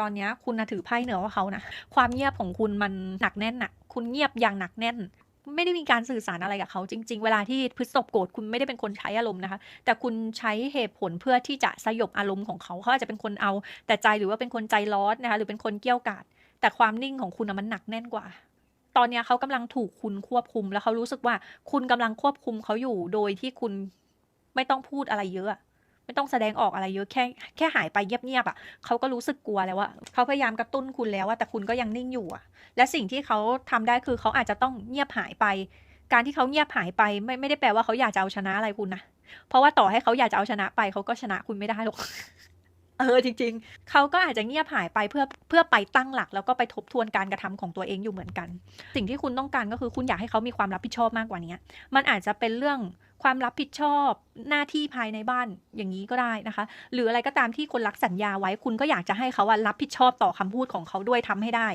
ตอนนี้คุณนะถือไพ่เหนือกว่าเขานะ ความเงียบของคุณมันหนักแน่นน่ะคุณเงียบอย่างหนักแน่น ไม่ได้มีการสื่อสารอะไรกับเขาจริง ๆ เวลาที่พฤษภโกรธคุณไม่ได้เป็นคนใช้อารมณ์นะคะ แต่คุณใช้เหตุผลเพื่อที่จะสยบอารมณ์ของเขาเขาอาจจะเป็นคนเอา แต่ใจหรือว่าเป็นคนใจร้อนนะคะ หรือเป็นคนเกี้ยวกาด แต่ความนิ่งของคุณมันหนักแน่นกว่าตอนนี้เขากำลังถูกคุณควบคุมแล้วเขารู้สึกว่าคุณกำลังควบคุมเขาอยู่โดยที่คุณไม่ต้องพูดอะไรเยอะ ไม่ต้องแสดงออกอะไรเยอะแค่แค่หายไปเงียบๆอะเขาก็รู้สึกกลัวแล้วอะเขาพยายามกระตุ้นคุณแล้วอะแต่คุณก็ยังนิ่งอยู่อะและสิ่งที่เขาทำได้คือเขาอาจจะต้องเงียบหายไป การที่เขาเงียบหายไปไม่ไม่ได้แปลว่าเขาอยากจะเอาชนะอะไรคุณนะเพราะว่าต่อให้เขาอยากจะเอาชนะไปเขาก็ชนะคุณไม่ได้หรอกเออจริง ๆ เขาก็อาจจะเงียบหายไปเพื่อเพื่อไปตั้งหลัก แล้วก็ไปทบทวนการกระทำของตัวเองอยู่เหมือนกัน สิ่งที่คุณต้องการก็คือคุณอยากให้เขามีความรับผิดชอบมากกว่านี้มันอาจจะเป็นเรื่อง ความรับผิดชอบหน้าที่ภายในบ้านอย่างนี้ก็ได้นะคะ หรืออะไรก็ตามที่คนรักสัญญาไว้คุณก็อยากจะให้เขารับผิดชอบต่อคำพูดของเขาด้วยทำให้ได้